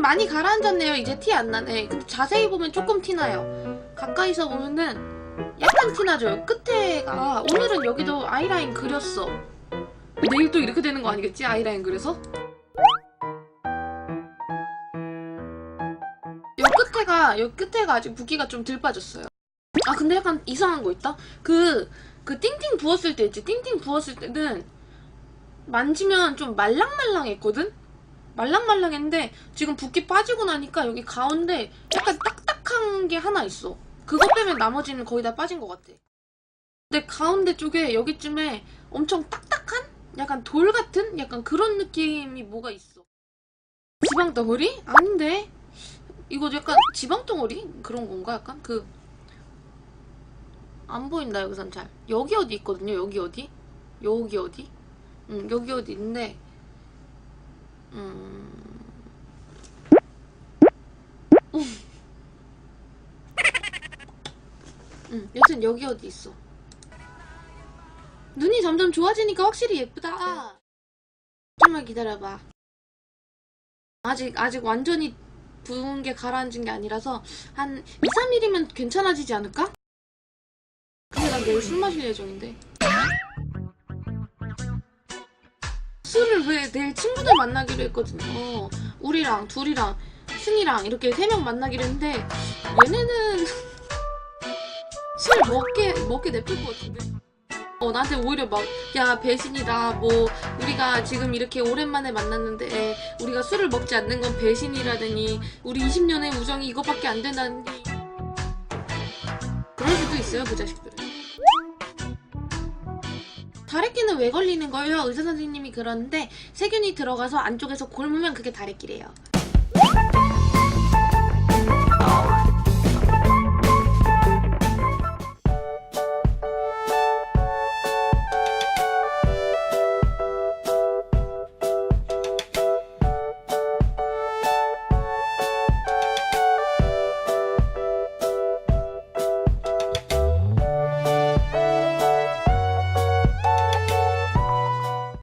많이 가라앉았네요. 이제 티 안 나네. 근데 자세히 보면 조금 티나요. 가까이서 보면은 약간 티나죠. 요 끝에가 오늘은 여기도 아이라인 그렸어. 내일 또 이렇게 되는 거 아니겠지? 아이라인 그려서? 요 끝에가 요 끝에가 아직 붓기가 좀 덜 빠졌어요. 아 근데 약간 이상한 거 있다. 그그 띵띵 부었을 때 있지. 띵띵 부었을 때는 만지면 좀 말랑말랑했거든. 말랑말랑했는데 지금 붓기 빠지고 나니까 여기 가운데 약간 딱딱한 게 하나 있어. 그것 때문에 나머지는 거의 다 빠진 것 같아. 근데 가운데 쪽에 여기쯤에 엄청 딱딱한 약간 돌 같은 약간 그런 느낌이 뭐가 있어. 지방 덩어리? 아닌데. 이거 약간 지방 덩어리? 그런 건가? 약간 그. 안 보인다, 여기선 잘. 여기 어디 있거든요, 여기 어디? 여기 어디? 응, 여기 어디 있는데. 음. 응, 여튼 여기 어디 있어. 눈이 점점 좋아지니까 확실히 예쁘다. 좀만 기다려봐. 아직, 아직 완전히 부은 게 가라앉은 게 아니라서 한 2, 3일이면 괜찮아지지 않을까? 근데 난 내일 술 마실 예정인데. 술을 왜 내일 친구들 만나기로 했거든요. 우리랑 둘이랑 승이랑 이렇게 세 명 만나기로 했는데 얘네는 술 먹게 먹게 냅둘 것 같은데. 어 나한테 오히려 막 야 배신이다 뭐 우리가 지금 이렇게 오랜만에 만났는데 우리가 술을 먹지 않는 건 배신이라더니 우리 20년의 우정이 이거밖에 안 된다니 그럴 수도 있어요 그 자식들은 다래끼는 왜 걸리는 거예요? 의사 선생님이 그러는데 세균이 들어가서 안쪽에서 곪으면 그게 다래끼래요